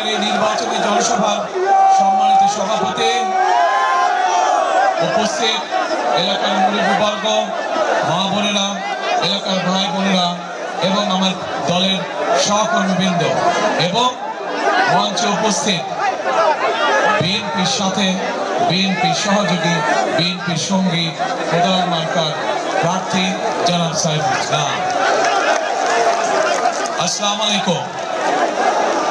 আজকের এই নির্বাচনী জনসভা সম্মানিত সভাপতি, উপস্থিত এলাকার মুরব্বীবর্গ মা বোনেরা এলাকার ভাই বোনেরা এবং আমার দলের সহকর্মীবৃন্দ এবং মঞ্চে উপস্থিত বিএনপির সাথে বিএনপির সহযোগী, বিএনপির সঙ্গী, প্রধান মার্কার প্রার্থী, জনাব সাহেব ইসলাম। আসসালামু আলাইকুম।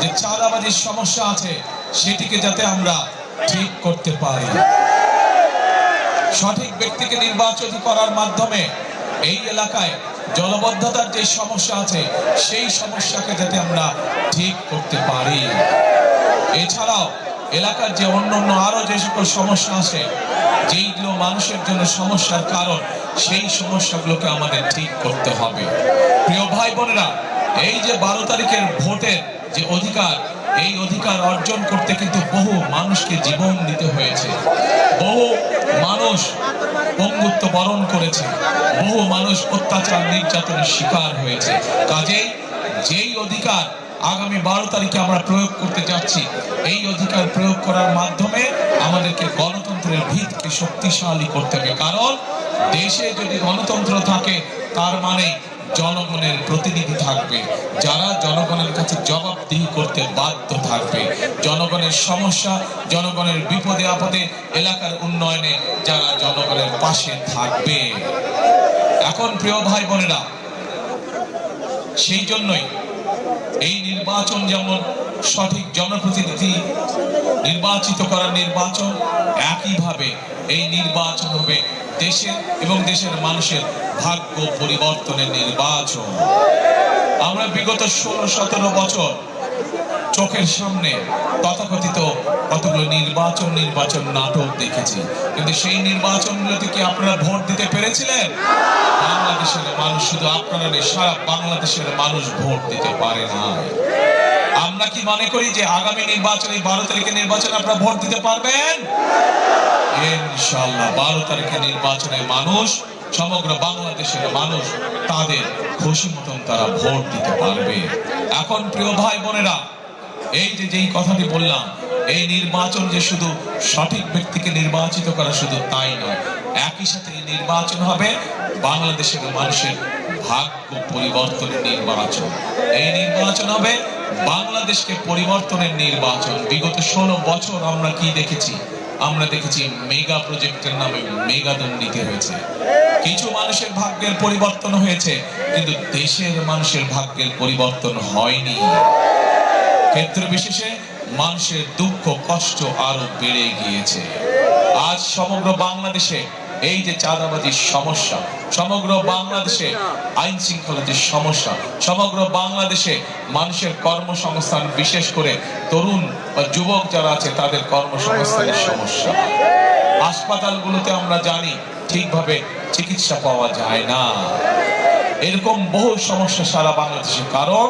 যে চাঁদাবাজির সমস্যা আছে, সেটিকে যাতে আমরা ঠিক করতে পারি। সঠিক ব্যক্তিকে নির্বাচিত করার মাধ্যমে এই এলাকায় জলবদ্ধতার যে সমস্যা আছে, সেই সমস্যাকে যাতে আমরা ঠিক করতে পারি। এছাড়াও এলাকার যে অন্যান্য আরও যে সকল সমস্যা আছে, যেইগুলো মানুষের জন্য সমস্যার কারণ, সেই সমস্যাগুলোকে আমাদের ঠিক করতে হবে। প্রিয় ভাই বোনেরা এই যে বারো তারিখের ভোটের যে অধিকার, এই অধিকার অর্জন করতে কিন্তু বহু মানুষকে জীবন দিতে হয়েছে। বহু মানুষ পঙ্গুত্ব বরণ করেছে। বহু মানুষ অত্যাচার নির্যাতনের শিকার হয়েছে। কাজেই যেই অধিকার আগামী বারো তারিখে আমরা প্রয়োগ করতে যাচ্ছি, এই অধিকার প্রয়োগ করার মাধ্যমে আমাদেরকে গণতন্ত্রের ভিতকে শক্তিশালী করতে হবে। কারণ দেশে যদি গণতন্ত্র থাকে, তার মানে জনগণের প্রতিনিধি থাকবে। যারা জনগণের কাছে জবাবদিহি করতে বাধ্য থাকবে। জনগণের সমস্যা, জনগণের বিপদে আপদে, এলাকার উন্নয়নে যারা জনগণের পাশে থাকবে। এখন প্রিয় ভাই বোনেরা, সেই জন্যই এই নির্বাচন যেমন সঠিক জনপ্রতিনিধি নির্বাচিত করার নির্বাচন, একইভাবে এই নির্বাচন হবে দেশের এবং দেশের মানুষের ভাগ্য পরিবর্তনের নির্বাচন। আমরা বিগত ষোলো, সতেরো বছর চোখের সামনে তথাকথিত কতগুলো নির্বাচন নির্বাচন নাটক দেখেছি। কিন্তু সেই নির্বাচনগুলোতে কি আপনারা ভোট দিতে পেরেছিলেন? বাংলাদেশের মানুষ শুধু আপনারা সারা বাংলাদেশের মানুষ ভোট দিতে পারে না আমরা কি মনে করি যে আগামী নির্বাচনে বারো তারিখে নির্বাচনে আপনারা ভোট দিতে পারবেন? ইনশাল্লাহ বারো তারিখে নির্বাচনে মানুষ, সমগ্র বাংলাদেশের মানুষ তাদের খুশি মতন তারা ভোট দিতে পারবে। এখন প্রিয় ভাই বোনেরা, এই যে যেই কথাটি বললাম, এই নির্বাচন যে শুধু সঠিক ব্যক্তিকে নির্বাচিত করা শুধু তাই নয়, একই সাথে এই নির্বাচন হবে বাংলাদেশের মানুষের ভাগ্য পরিবর্তনের নির্বাচন। এই নির্বাচন হবে বাংলাদেশকে পরিবর্তনের নির্বাচন। বিগত ষোলো বছর আমরা কি দেখেছি? আমরা দেখেছি মেগা প্রজেক্টের নামে মেগা দুর্নীতি হয়েছে। কিছু মানুষের ভাগ্যের পরিবর্তন হয়েছে, কিন্তু দেশের মানুষের ভাগ্যের পরিবর্তন হয়নি। ক্ষেত্র বিশেষে মানুষের দুঃখ, কষ্ট আরও বেড়ে গিয়েছে। আজ সমগ্র বাংলাদেশে এই যে চাঁদাবাজির সমস্যা, সমগ্র বাংলাদেশে আইন শৃঙ্খলা যে সমস্যা, সমগ্র বাংলাদেশে মানুষের কর্মসংস্থান, বিশেষ করে তরুণ বা যুবক যারা আছে, তাদের কর্মসংস্থানের সমস্যা। হাসপাতালগুলোতে আমরা জানি ঠিকভাবে চিকিৎসা পাওয়া যায় না। এরকম বহু সমস্যা সারা বাংলাদেশে, কারণ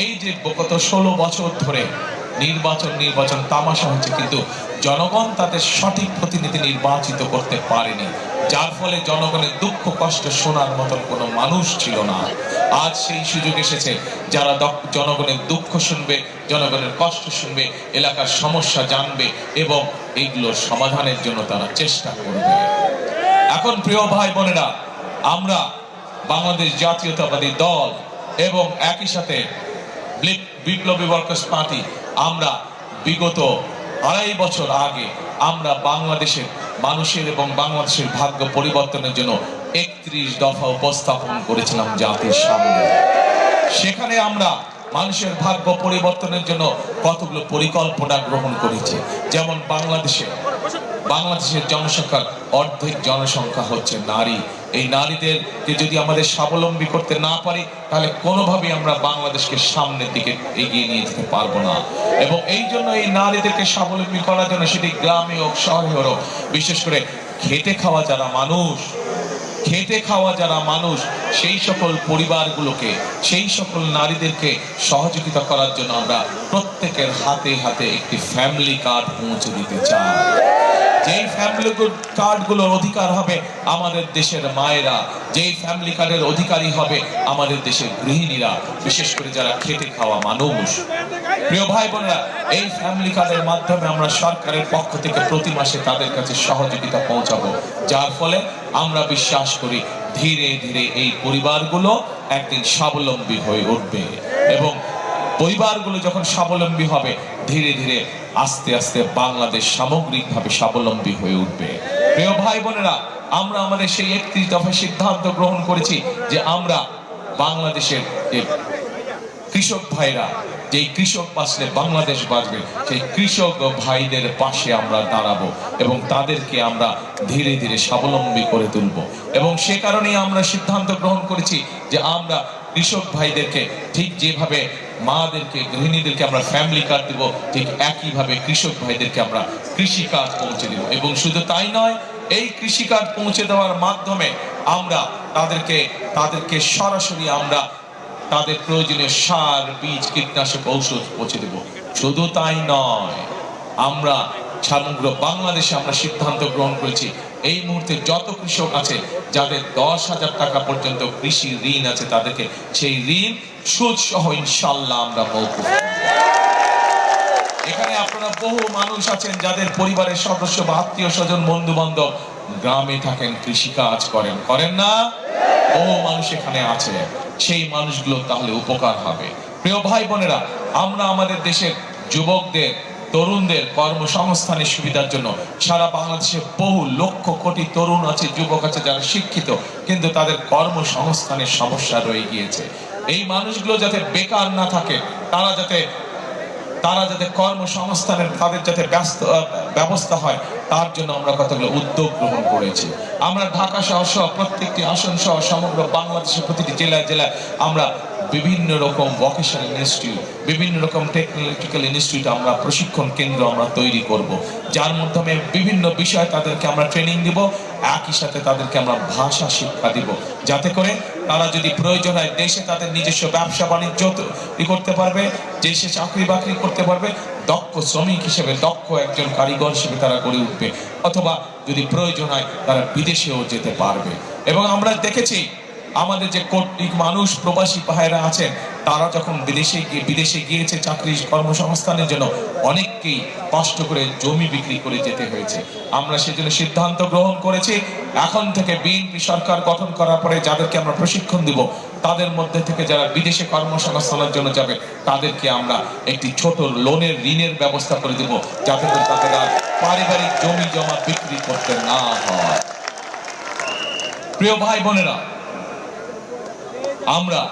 এই যে গত ষোলো বছর ধরে নির্বাচন নির্বাচন তামাশা হচ্ছে, কিন্তু জনগণ তাদের সঠিক প্রতিনিধি নির্বাচিত করতে পারেনি। যার ফলে জনগণের দুঃখ, কষ্ট শোনার মতন কোনো মানুষ ছিল না। আজ সেই সুযোগ এসেছে যারা জনগণের দুঃখ শুনবে, জনগণের কষ্ট শুনবে, এলাকার সমস্যা জানবে এবং এইগুলোর সমাধানের জন্য তারা চেষ্টা করবে। এখন প্রিয় ভাই বোনেরা, আমরা বাংলাদেশ জাতীয়তাবাদী দল এবং একই সাথে বিপ্লবী ওয়ার্কার্স পার্টি, আমরা বিগত আড়াই বছর আগে আমরা বাংলাদেশের মানুষের এবং বাংলাদেশের ভাগ্য পরিবর্তনের জন্য একত্রিশ দফা উপস্থাপন করেছিলাম জাতির সামনে। সেখানে আমরা মানুষের ভাগ্য পরিবর্তনের জন্য কতগুলো পরিকল্পনা গ্রহণ করেছি। যেমন বাংলাদেশে, বাংলাদেশের জনসংখ্যার অর্ধেক জনসংখ্যা হচ্ছে নারী। এই নারীদেরকে যদি আমাদের স্বাবলম্বী করতে না পারি, তাহলে কোনোভাবেই আমরা বাংলাদেশকে সামনের দিকে এগিয়ে নিয়ে যেতে পারব না। এবং এই জন্য এই নারীদেরকে স্বাবলম্বী করার জন্য সেটি গ্রামে হোক, শহরে হোক, বিশেষ করে খেটে খাওয়া যারা মানুষ, খেটে খাওয়া যারা মানুষ, সেই সকল পরিবারগুলোকে, সেই সকল নারীদেরকে সহযোগিতা করার জন্য আমরা প্রত্যেকের হাতে হাতে একটি ফ্যামিলি কার্ড পৌঁছে দিতে চাই। যেই ফ্যামিলি কার্ডগুলোর অধিকার হবে আমাদের দেশের মায়েরা, যেই ফ্যামিলি কার্ডের অধিকারী হবে আমাদের দেশের গৃহিণীরা, বিশেষ করে যারা খেটে খাওয়া মানুষ। প্রিয় ভাই এই ফ্যামিলি কার্ডের মাধ্যমে আমরা সরকারের পক্ষ থেকে প্রতি মাসে তাদের কাছে সহযোগিতা পৌঁছাবো। যার ফলে আমরা বিশ্বাস করি ধীরে ধীরে এই পরিবারগুলো একদিন স্বাবলম্বী হয়ে উঠবে এবং পরিবারগুলো যখন স্বাবলম্বী হবে, ধীরে ধীরে আস্তে আস্তে বাংলাদেশ সামগ্রিকভাবে স্বাবলম্বী হয়ে উঠবে। প্রিয় ভাই বোনেরা, আমরা আমাদের সেই একত্রিশ দফা সিদ্ধান্ত গ্রহণ করেছি যে আমরা বাংলাদেশের যে কৃষক ভাইরা, যেই কৃষক বাঁচলে বাংলাদেশ বাঁচবে, সেই কৃষক ভাইদের পাশে আমরা দাঁড়াবো এবং তাদেরকে আমরা ধীরে ধীরে স্বাবলম্বী করে তুলব। এবং সে কারণেই আমরা সিদ্ধান্ত গ্রহণ করেছি যে আমরা কৃষক ভাইদেরকে ঠিক যেভাবে মাদেরকে, গৃহিণীদেরকে আমরা ফ্যামিলি কার্ড দিব, ঠিক একইভাবে কৃষক ভাইদেরকে আমরা কৃষি কার্ড পৌঁছে দেব। এবং শুধু তাই নয়, এই কৃষি কার্ড পৌঁছে দেওয়ার মাধ্যমে আমরা তাদেরকে তাদেরকে সরাসরি আমরা তাদের প্রয়োজনীয় সার, বীজ, কীটনাশক ঔষধ পৌঁছে দেব। শুধু তাই নয়, আমরা সমগ্র বাংলাদেশে আমরা সিদ্ধান্ত গ্রহণ করেছি এই মুহূর্তে যত কৃষক আছে, যাদের দশ হাজার টাকা পর্যন্ত কৃষি ঋণ আছে তাদেরকে সেই ঋণ সুদ সহ ইনশাল্লাহ আমরা মৌকুফ এখানে আপনারা বহু মানুষ আছেন যাদের পরিবারের সদস্য বা আত্মীয় স্বজন বন্ধু বান্ধব গ্রামে থাকেন কৃষি কাজ করেন করেন না? বহু মানুষ এখানে আছে। সেই মানুষগুলো তাহলে উপকার হবে। প্রিয় ভাই বোনেরা, আমরা আমাদের দেশের যুবকদের তরুণদের কর্মসংস্থানের সুবিধার জন্য সারা বাংলাদেশে বহু লক্ষ কোটি তরুণ আছে, যুবক আছে যারা শিক্ষিত, কিন্তু তাদের কর্মসংস্থানের সমস্যা রয়ে গিয়েছে। এই মানুষগুলো যাতে বেকার না থাকে, তারা যাতে তারা যাতে কর্মসংস্থানের, তাদের যাতে ব্যস্ত, ব্যবস্থা হয়, তার জন্য আমরা কতগুলো উদ্যোগ গ্রহণ করেছি। আমরা ঢাকা সহ সহ প্রত্যেকটি আসন সহ সমগ্র বাংলাদেশের প্রতিটি জেলায় জেলায় আমরা বিভিন্ন রকম ভোকেশনাল ইনস্টিটিউট বিভিন্ন রকম টেকনোলজিক্যাল ইনস্টিটিউট আমরা প্রশিক্ষণ কেন্দ্র আমরা তৈরি করব। যার মাধ্যমে বিভিন্ন বিষয়ে তাদেরকে আমরা ট্রেনিং দিব, একই সাথে তাদেরকে আমরা ভাষা শিক্ষা দিব। যাতে করে তারা যদি প্রয়োজন হয়, দেশে তাদের নিজস্ব ব্যবসা বাণিজ্য করতে পারবে, দেশে চাকরি বাকরি করতে পারবে, দক্ষ শ্রমিক হিসেবে, দক্ষ একজন কারিগর হিসেবে তারা গড়ে উঠবে। অথবা যদি প্রয়োজন হয়, তারা বিদেশেও যেতে পারবে। এবং আমরা দেখেছি আমাদের যে কোটি মানুষ, প্রবাসী ভাইরা আছেন, তারা যখন বিদেশে গিয়ে বিদেশে গিয়েছে চাকরি কর্মসংস্থানের জন্য, অনেককেই কষ্ট করে জমি বিক্রি করে যেতে হয়েছে। আমরা সেজন্য সিদ্ধান্ত গ্রহণ করেছি, এখন থেকে বিএনপি সরকার গঠন করার পরে যাদেরকে আমরা প্রশিক্ষণ দিব, তাদের মধ্যে থেকে যারা বিদেশে কর্মসংস্থানের জন্য যাবে, তাদেরকে আমরা একটি ছোট লোনের, ঋণের ব্যবস্থা করে দেব, যাতে করে তাদের আর পারিবারিক জমি জমা বিক্রি করতে না হয়। প্রিয় ভাই বোনেরা আমরা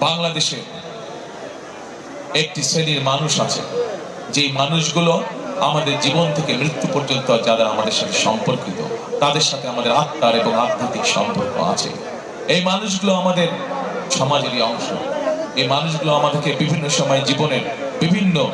বাংলাদেশে একটি শ্রেণির মানুষ আছে। যে মানুষগুলো আমাদের জীবন থেকে মৃত্যু পর্যন্ত যারা আমাদের সাথে সম্পর্কিত, তাদের সাথে আমাদের আত্মার এবং আধ্যাত্মিক সম্পর্ক আছে। এই মানুষগুলো আমাদের সমাজেরই অংশ। এই মানুষগুলো আমাদেরকে বিভিন্ন সময় জীবনের বিভিন্ন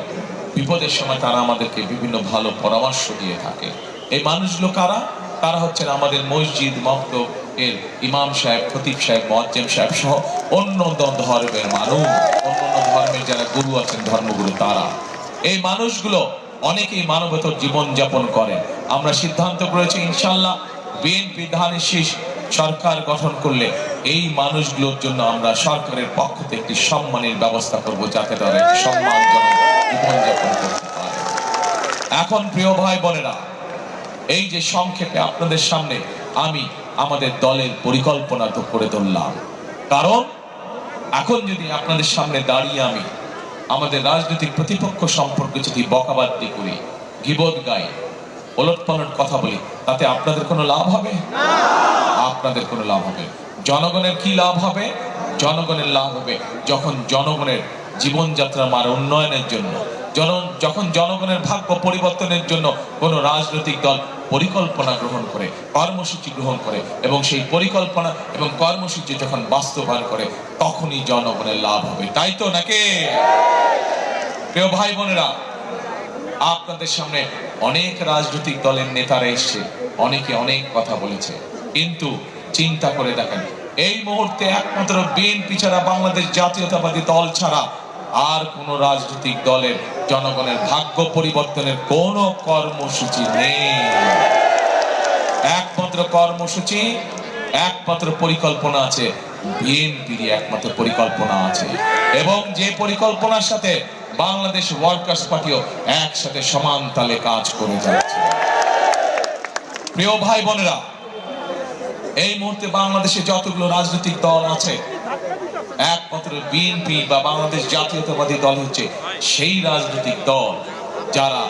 বিপদের সময় তারা আমাদেরকে বিভিন্ন ভালো পরামর্শ দিয়ে থাকে। এই মানুষগুলো কারা? তারা হচ্ছেন আমাদের মসজিদ, মক্তব এর ইমাম সাহেব, খতিব সাহেব মজ্জেম সাহেব সহ অন্য ধর্মের মানুষ, অন্য ধর্মের যারা গুরু আছেন, ধর্মগুরু তারা। এই মানুষগুলো অনেকেই মানবতর জীবন যাপন করেন। আমরা সিদ্ধান্ত করেছি ইনশাল্লাহ বিএনপি ধানের শীষ সরকার গঠন করলে এই মানুষগুলোর জন্য আমরা সরকারের পক্ষ থেকে একটি সম্মানের ব্যবস্থা করব, যাতে তারা একটি সম্মানজনক জীবনযাপন করতে পারে। এখন প্রিয় ভাই বোনেরা এই যে সংক্ষেপে আপনাদের সামনে আমি আমাদের দলের পরিকল্পনা তো করে ধরলাম কারণ এখন যদি আপনাদের সামনে দাঁড়িয়ে আমি আমাদের রাজনৈতিক প্রতিপক্ষ সম্পর্কে যদি বকাবাদ্দি করি গিবদ গাই ওলট পালট কথা বলি তাতে আপনাদের কোনো লাভ হবে? আপনাদের কোনো লাভ হবে। জনগণের কি লাভ হবে? জনগণের লাভ হবে যখন জনগণের জীবনযাত্রার মান উন্নয়নের জন্য জন যখন জনগণের ভাগ্য পরিবর্তনের জন্য কোনো রাজনৈতিক দল পরিকল্পনা গ্রহণ করে, কর্মসূচি গ্রহণ করে, এবং সেই পরিকল্পনা এবং কর্মসূচি যখন বাস্তবায়ন করে, তখনই জনগণের লাভ হবে। তাই তো নাকি? প্রিয় ভাই বোনেরা, আপনাদের সামনে অনেক রাজনৈতিক দলের নেতারা এসছে, অনেকে অনেক কথা বলেছে, কিন্তু চিন্তা করে দেখেন, এই মুহূর্তে একমাত্র বিএনপি ছাড়া বাংলাদেশ জাতীয়তাবাদী দল ছাড়া আর কোন রাজনৈতিক দলের জনগণের ভাগ্য পরিবর্তনের কোনো কর্মসূচি নেই। একমাত্র কর্মসূচি, একমাত্র পরিকল্পনা আছে বিএনপির একমাত্র পরিকল্পনা আছে। এবং যে পরিকল্পনার সাথে বাংলাদেশ ওয়ার্কার্স পার্টিও একসাথে সমান তালে কাজ করে যাচ্ছে। প্রিয় ভাই বোনেরা, এই মুহূর্তে বাংলাদেশে যতগুলো রাজনৈতিক দল আছে একমাত্র বিএনপি বা বাংলাদেশ জাতীয়তাবাদী দল হচ্ছে সেই রাজনৈতিক দল যারা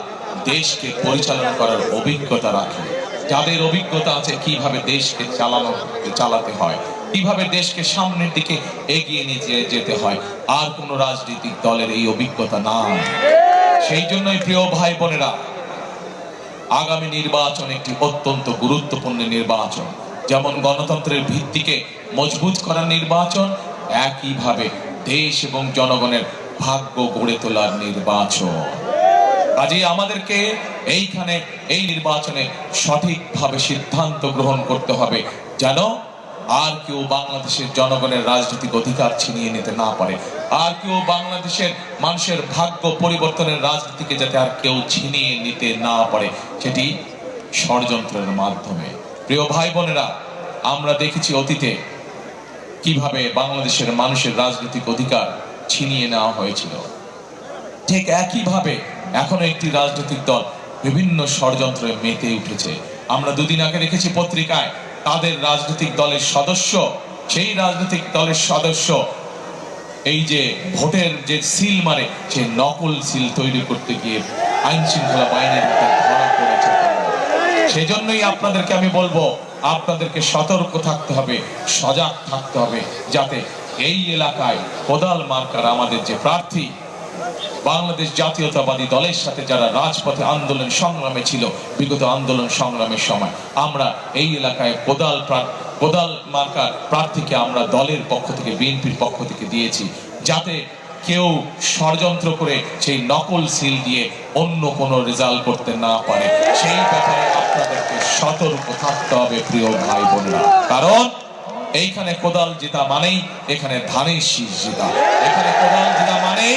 দেশকে পরিচালনা করার অভিজ্ঞতা রাখে। যাদের অভিজ্ঞতা আছে কীভাবে দেশকে চালানো, চালাতে হয়, কীভাবে দেশকে সামনের দিকে এগিয়ে নিয়ে যেতে হয়, আর কোন রাজনৈতিক দলের এই অভিজ্ঞতা নাই। সেই জন্যই প্রিয় ভাই বোনেরা, আগামী নির্বাচন একটি অত্যন্ত গুরুত্বপূর্ণ নির্বাচন। যেমন গণতন্ত্রের ভিত্তিকে মজবুত করার নির্বাচন একইভাবে দেশ এবং জনগণের ভাগ্য গড়ে তোলার নির্বাচন। কাজেই আমাদেরকে এইখানে এই নির্বাচনে সঠিকভাবে সিদ্ধান্ত গ্রহণ করতে হবে, যেন আর কেউ বাংলাদেশের জনগণের রাজনৈতিক অধিকার ছিনিয়ে নিতে না পারে। আর কেউ বাংলাদেশের মানুষের ভাগ্য পরিবর্তনের রাজনীতিকে যাতে আর কেউ ছিনিয়ে নিতে না পারে, সেটি ষড়যন্ত্রের মাধ্যমে। প্রিয় ভাই বোনেরা আমরা দেখেছি অতীতে কীভাবে বাংলাদেশের মানুষের রাজনৈতিক অধিকার ছিনিয়ে নেওয়া হয়েছিল। ঠিক একইভাবে এখনও একটি রাজনৈতিক দল বিভিন্ন ষড়যন্ত্রে মেতে উঠেছে। আমরা দুদিন আগে দেখেছি পত্রিকায় তাদের রাজনৈতিক দলের সদস্য, সেই রাজনৈতিক দলের সদস্য এই যে ভোটের যে সিল মারে সেই নকল সিল তৈরি করতে গিয়ে আইন শৃঙ্খলা বাহিনীর ধরা পড়েছে। সেই জন্যই আপনাদেরকে আমি বলব আপনাদেরকে সতর্ক থাকতে হবে, সজাগ থাকতে হবে, যাতে এই এলাকায় কোদাল, মার্কার আমাদের যে প্রার্থী, বাংলাদেশ জাতীয়তাবাদী দলের সাথে যারা রাজপথে আন্দোলন সংগ্রামে ছিল, বিগত আন্দোলন সংগ্রামের সময়, আমরা এই এলাকায় কোদাল কোদাল, মার্কার প্রার্থীকে আমরা দলের পক্ষ থেকে, বিএনপির পক্ষ থেকে দিয়েছি, যাতে কেউ ষড়যন্ত্র করে সেই নকল সিল দিয়ে অন্য কোনো রেজাল্ট করতে না পারে। সেই ব্যাপারে আপনাদেরকে সতর্ক থাকতে হবে, প্রিয় ভাই বোনেরা। কারণ এইখানে কোদাল জিতা মানেই এখানে ধানের শীষ জিতা। এখানে কোদাল জিতা মানেই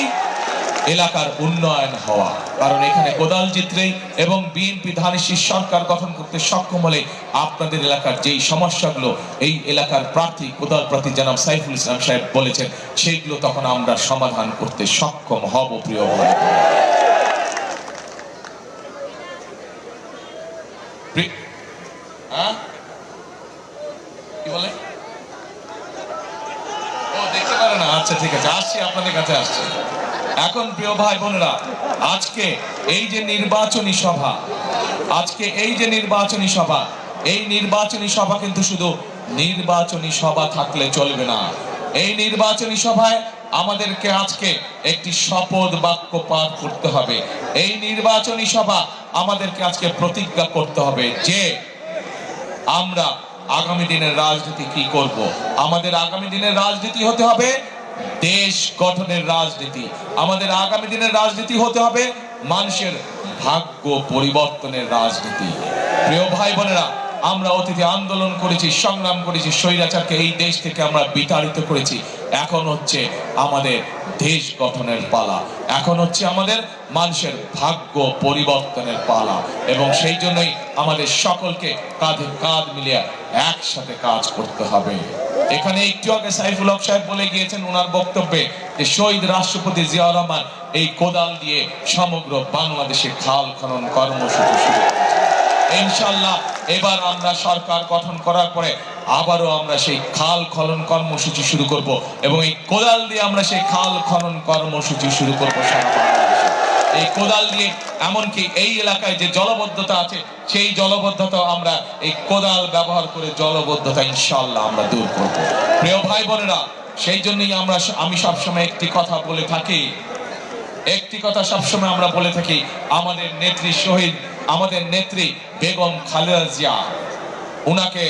এলাকার উন্নয়ন হওয়া। কারণ এখানে কোদাল জিতলেই এবং বিএনপি ধানেশীর সরকার গঠন করতে সক্ষম হলে আপনাদের এলাকার যেই সমস্যাগুলো, এই এলাকার প্রার্থী, কোদাল প্রার্থী জনাব সাইফুল ইসলাম সাহেব বলেছেন সেইগুলো তখন আমরা সমাধান করতে সক্ষম হব, প্রিয় ভাই প্রি- হ্যাঁ? কি বলে ও দেখতে পারে না আচ্ছা ঠিক আছে আসছি আপনাদের কাছে আসছি এখন প্রিয় ভাই বোনেরা, আজকে এই যে নির্বাচনী সভা, আজকে এই যে নির্বাচনী সভা, এই নির্বাচনী সভা কিন্তু শুধু নির্বাচনী সভা থাকলে চলবে না। এই নির্বাচনী সভায় আমাদেরকে আজকে একটি শপথ বাক্য পাঠ করতে হবে। এই নির্বাচনী সভা আমাদেরকে আজকে প্রতিজ্ঞা করতে হবে যে আমরা আগামী দিনের রাজনীতি কি করব? আমাদের আগামী দিনের রাজনীতি হতে হবে দেশ গঠনের রাজনীতি। আমাদের আগামী দিনের রাজনীতি হতে হবে মানুষের ভাগ্য পরিবর্তনের রাজনীতি। প্রিয় ভাই বোনেরা, আমরা অতীতে আন্দোলন করেছি, সংগ্রাম করেছি, স্বৈরাচারকে এই দেশ থেকে আমরা বিতাড়িত করেছি। এখন হচ্ছে আমাদের দেশ গঠনের পালা। এখন হচ্ছে আমাদের মানুষের ভাগ্য পরিবর্তনের পালা। এবং সেই জন্যই আমাদের সকলকে কাঁধে কাঁধ মিলিয়ে একসাথে কাজ করতে হবে। এখানে একটু আগে সাইফুল হক সাহেব বলে গিয়েছেন ওনার বক্তব্যে যে শহীদ রাষ্ট্রপতি জিয়াউর রহমান এই কোদাল দিয়ে সমগ্র বাংলাদেশে খাল খনন কর্মসূচি শুরু ইনশাল্লাহ এবার আমরা সরকার গঠন করার পরে আবারও আমরা সেই খাল খনন কর্মসূচি শুরু করব এবং এই কোদাল দিয়ে আমরা সেই খাল খনন কর্মসূচি শুরু করব সারা বাংলাদেশে। এই কোদাল দিয়ে, এমনকি এই এলাকায় যে জলবদ্ধতা আছে, সেই জলবদ্ধতা আমরা এই কোদাল ব্যবহার করে জলবদ্ধতা ইনশাল্লাহ আমরা দূর করব। প্রিয় ভাই বোনেরা সেই জন্যই আমরা আমি সবসময় একটি কথা বলে থাকি। একটি কথা সবসময় আমরা বলে থাকি, আমাদের নেত্রী শহীদ, আমাদের নেত্রী বেগম খালেদা জিয়া। উনাকে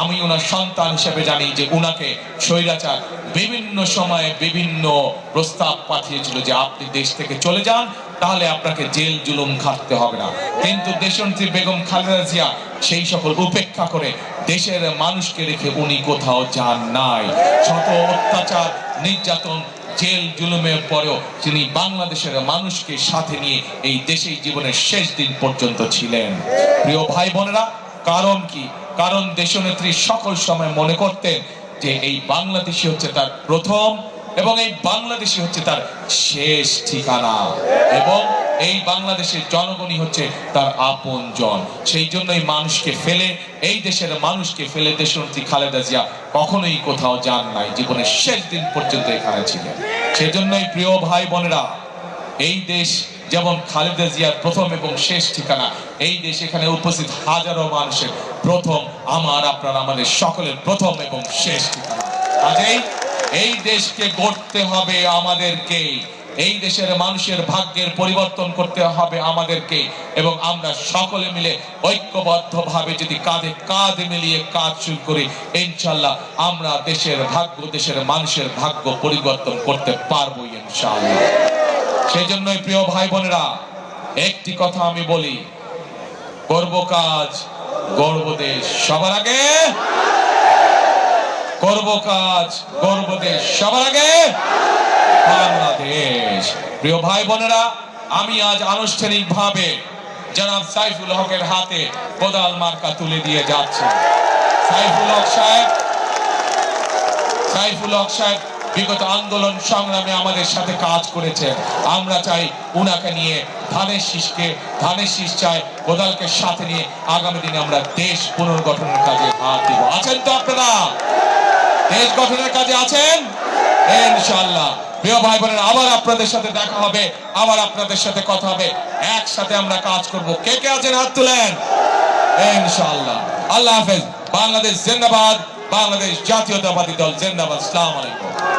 আমি ওনার সন্তান হিসেবে জানি যে উনাকে স্বৈরাচার বিভিন্ন সময়ে বিভিন্ন প্রস্তাব পাঠিয়েছিল যে আপনি দেশ থেকে চলে যান, তাহলে আপনাকে জেল জুলুম খাটতে হবে না। কিন্তু দেশনেত্রী বেগম খালেদা জিয়া সেই সকল উপেক্ষা করে দেশের মানুষকে রেখে উনি কোথাও যান নাই। শত অত্যাচার, নির্যাতন, জেল জুলুমের পরেও তিনি বাংলাদেশের মানুষকে সাথে নিয়ে এই দেশেই জীবনের শেষ দিন পর্যন্ত ছিলেন। প্রিয় ভাই বোনেরা, কারণ কি? কারণ দেশনেত্রী সকল সময় মনে করতেন যে এই বাংলাদেশই হচ্ছে তার প্রথম এবং এই বাংলাদেশই হচ্ছে তার শেষ ঠিকানা। এবং এই বাংলাদেশের জনগণই হচ্ছে তার আপন জন সেই জন্যই মানুষকে ফেলে, এই দেশের মানুষকে ফেলে দেশনেত্রী খালেদা জিয়া কখনোই কোথাও যান নাই, জীবনের শেষ দিন পর্যন্ত এখানে ছিলেন। সেজন্যই প্রিয় ভাই বোনেরা এই দেশ যেমন খালেদা জিয়ার প্রথম এবং শেষ ঠিকানা, এই দেশ এখানে উপস্থিত হাজারো মানুষের প্রথম, আমার, আপনার, আমাদের সকলের প্রথম এবং শেষ ঠিকানা। কাজেই এই দেশকে গড়তে হবে আমাদেরকে এই দেশের মানুষের ভাগ্যের পরিবর্তন করতে হবে আমাদেরকে এবং আমরা সকলে মিলে ঐক্যবদ্ধ ভাবে যদি কাঁধে কাঁধ মিলিয়ে কাজ শুরু করি ইনশাল্লাহ আমরা দেশের ভাগ্য, দেশের মানুষের ভাগ্য পরিবর্তন করতে পারব ইনশাআল্লাহ। সেই জন্যই প্রিয় ভাই বোনেরা, একটি কথা আমি বলি। করব কাজ, গর্ব দেশ। সবার আগে? করব কাজ, গর্ব দেশ। সবার আগে? বাংলাদেশ। প্রিয় ভাই বোনেরা, আমি আজ আনুষ্ঠানিক ভাবে জনাব সাইফুল হকের হাতে কোদাল মার্কা তুলে দিয়ে যাচ্ছি। সাইফুল হক সাহেব, সাইফুল হক সাহেব বিগত আন্দোলন সংগ্রামে আমাদের সাথে কাজ করেছে। আমরা চাই উনাকে নিয়ে ধানের শীষকে ধানের শীষ চাই কোদালকে সাথে নিয়ে আগামী দিনে আমরা দেশ পুনর্গঠনের কাজে হাত দিব। আছেন তো আপনারা? দেশ গঠনের কাজে আছেন? ইনশাআল্লাহ। প্রিয় ভাই বোনেরা আবার আপনাদের সাথে দেখা হবে, আবার আপনাদের সাথে কথা হবে। একসাথে আমরা কাজ করব। কে কে আছেন? হাত তুলেন। ইনশাআল্লাহ। আল্লাহ হাফেজ। বাংলাদেশ জিন্দাবাদ। বাংলাদেশ জাতীয়তাবাদী দল জিন্দাবাদ। আসসালামু আলাইকুম।